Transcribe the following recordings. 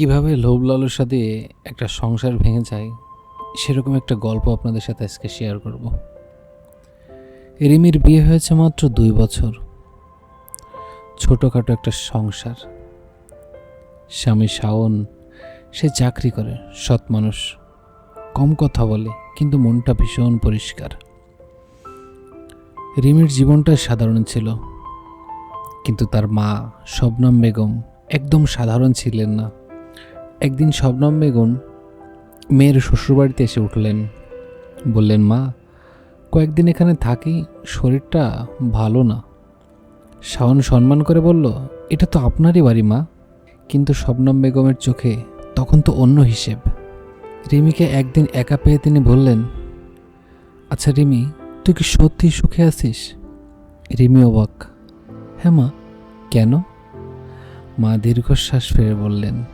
কীভাবে লোভ লালসা দিয়ে একটা সংসার ভেঙে যায়, সেরকম একটা গল্প আপনাদের সাথে আজকে শেয়ার করব। রিমির বিয়ে হয়েছে মাত্র দুই বছর। ছোটোখাটো একটা সংসার। স্বামী শাওন, সে চাকরি করে, সৎ মানুষ। কম কথা বলে, কিন্তু মনটা ভীষণ পরিষ্কার। রিমির জীবনটা সাধারণ ছিল। কিন্তু তার মা, শবনম বেগম, একদম সাধারণ ছিলেন না। একদিন শবনম বেগম মেয়ের শ্বশুরবাড়িতে এসে উঠলেন। বললেন, মা, কয়েকদিন এখানে থাকি, শরীরটা ভালো না। শাওন সম্মান করে বলল, এটা তো আপনারই বাড়ি, মা। কিন্তু শবনম বেগমের চোখে তখন তো অন্য হিসেব। রিমিকে একদিন একা পেয়ে তিনি বললেন আচ্ছা রিমি, তুই কি সত্যি সুখে আছিস? রিমি অবাক হ্যাঁ মা। কেন? মা দীর্ঘশ্বাস ফেরে বললেন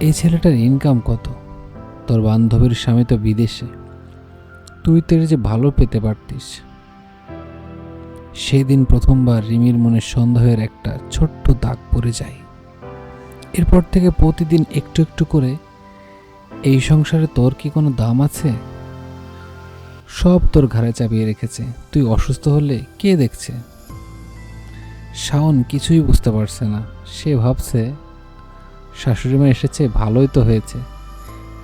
এই ছেলেটার ইনকাম কত? তোর বান্ধবীর স্বামী তো বিদেশে। তুই তো এর যে ভালো পেতে পারতিস। সেই দিন প্রথমবার রিমির মনে সন্দেহের একটা ছোট্ট দাগ পড়ে যায়। এরপর থেকে প্রতিদিন একটু একটু করে, এই সংসারে তোর কি কোনো দাম আছে? সব তোর ঘাড়ে চাপিয়ে রেখেছে। তুই অসুস্থ হলে কে দেখছে? শাওন কিছুই বুঝতে পারছে না। সে ভাবছে শাশুড়ি মা এসেছে, ভালোই তো হয়েছে।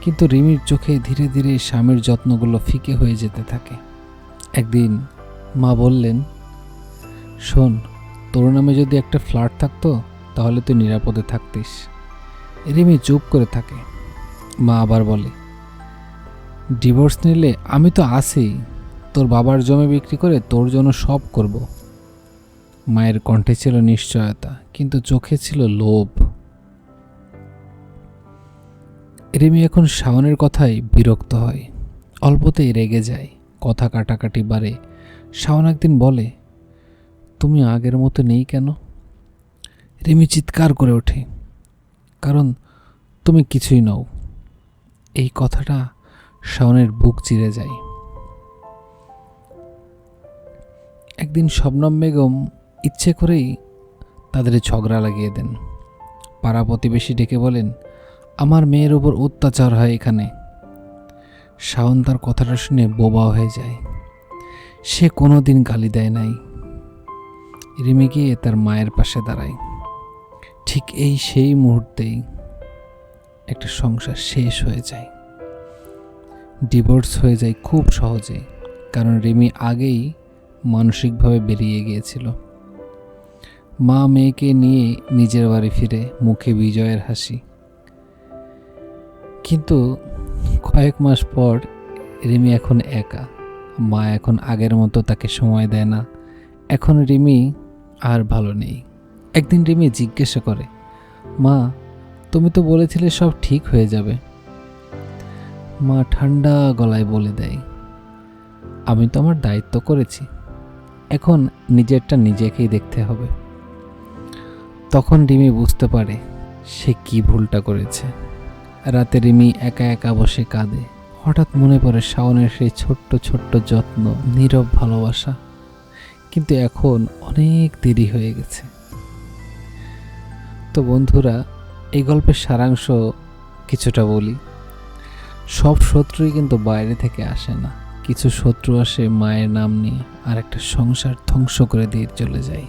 কিন্তু রিমির চোখে ধীরে ধীরে স্বামীর যত্নগুলো ফিকে হয়ে যেতে থাকে। একদিন মা বললেন, শোন, তোর নামে যদি একটা ফ্ল্যাট থাকতো, তাহলে তুই নিরাপদে থাকতিস। রিমি চুপ করে থাকে। মা আবার বলে, ডিভোর্স নিলে আমি তো আছি, তোর বাবার জমি বিক্রি করে তোর জন্য সব করব। মায়ের কণ্ঠে ছিল নিশ্চয়তা, কিন্তু চোখে ছিল লোভ। রিমি এখন শাওনের কথায় বিরক্ত হয়। অল্পতেই রেগে যায়। কথা কাটাকাটি বাড়ে। শাওন একদিন বলে, তুমি আগের মতো নেই কেন? রিমি চিৎকার করে ওঠে, কারণ তুমি কিছুই নও। এই কথাটা শাওনের বুক চিরে যায়। একদিন শবনম বেগম ইচ্ছে করেই তাদের ঝগড়া লাগিয়ে দেন। পাড়া প্রতিবেশী ডেকে বলেন আমার মেয়ের ওপর অত্যাচার হয় এখানে। শাওন তার কথাটা শুনে বোবা হয়ে যায়। সে কোনো দিন গালি দেয় নাই। রিমি গিয়ে তার মায়ের পাশে দাঁড়ায়। ঠিক এই সেই মুহূর্তেই একটা সংসার শেষ হয়ে যায়। ডিভোর্স হয়ে যায় খুব সহজে, কারণ রিমি আগেই মানসিকভাবে বেরিয়ে গিয়েছিল। মা মেয়েকে নিয়ে নিজের বাড়ি ফিরে মুখে বিজয়ের হাসি। কিন্তু কয়েক মাস পর রিমি এখন একা। মা এখন আগের মতো তাকে সময় দেয় না। এখন রিমি আর ভালো নেই। একদিন রিমি জিজ্ঞাসা করে, মা, তুমি তো বলেছিলে সব ঠিক হয়ে যাবে। মা ঠান্ডা গলায় বলে দেয়, আমি তো আমার দায়িত্ব করেছি। এখন নিজেরটা নিজেকেই দেখতে হবে। তখন রিমি বুঝতে পারে সে কি ভুলটা করেছে। রাতে রিমি একা একা বসে কাঁদে। হঠাৎ মনে পড়ে শাওনের সেই ছোট্ট ছোট্ট যত্ন, নীরব ভালোবাসা। কিন্তু এখন অনেক দেরি হয়ে গেছে। তো বন্ধুরা, এই গল্পের সারাংশ কিছুটা বলি। সব শত্রুই কিন্তু বাইরে থেকে আসে না। কিছু শত্রু আসে মায়ের নাম নিয়ে আর একটা সংসার ধ্বংস করে দিয়ে চলে যায়।